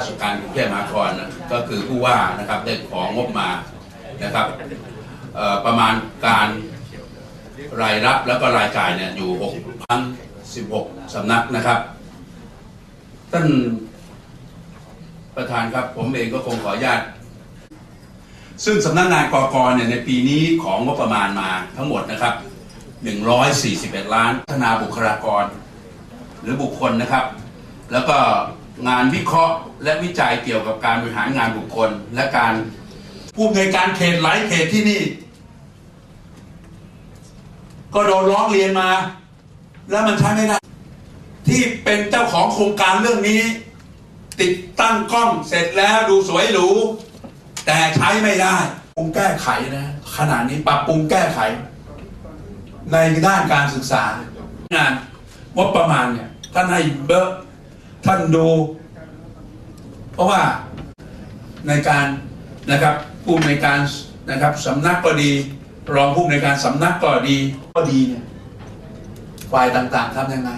ราชการกรุงเทพมหานครนก็คือผู้ว่านะครับได้ของงบมานะครับประมาณการรายรับแล้วก็รายจ่ายเนี่ยอยู่6พัน16 สำนักนะครับท่านประธานครับผมเองก็คงขออนุญาต ซึ่งสำนักงานกกเนี่ยในปีนี้ของงบประมาณมาทั้งหมดนะครับ 141 ล้านพัฒนาบุคลากร หรือบุคคลนะครับ แล้วก็ งานวิเคราะห์และวิจัยเกี่ยวกับการบริหารงานบุคคล และการผู้อำนการเขตหลายเขตที่นี่ ก็โดนร้องเรียนมา แล้วมันใช้ไม่ได้ ที่เป็นเจ้าของโครงการเรื่องนี้ ติดตั้งกล้องเสร็จแล้วดูสวยหรูแต่ใช้ไม่ได้ปรุงแก้ไขนะขนาดนี้ปรับปรุงแก้ไข ในด้านการศึกษางานงบประมาณเนี่ยท่านให้เบอร์ ท่านดู เพราะว่าในการนะครับผู้ในการนะครับสำนักก็ดี รองผู้ในการสำนักก็ดีก็ดีเนี่ยฝ่ายต่างๆทำยังไง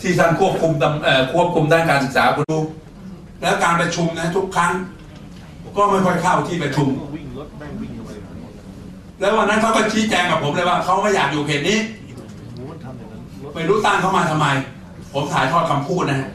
ที่ท่านควบคุมตำเอ่อควบคุมด้านการศึกษาคุณดูแล้วการประชุมนะทุกครั้ง ก็ไม่ค่อยเข้าที่ประชุม แล้ววันนั้นเขาก็ชี้แจงกับผมเลยว่าเขาไม่อยากอยู่เขตนี้ไม่รู้ตั้งเขามาทำไม ผมถ่ายทอดคำพูดนะฮะ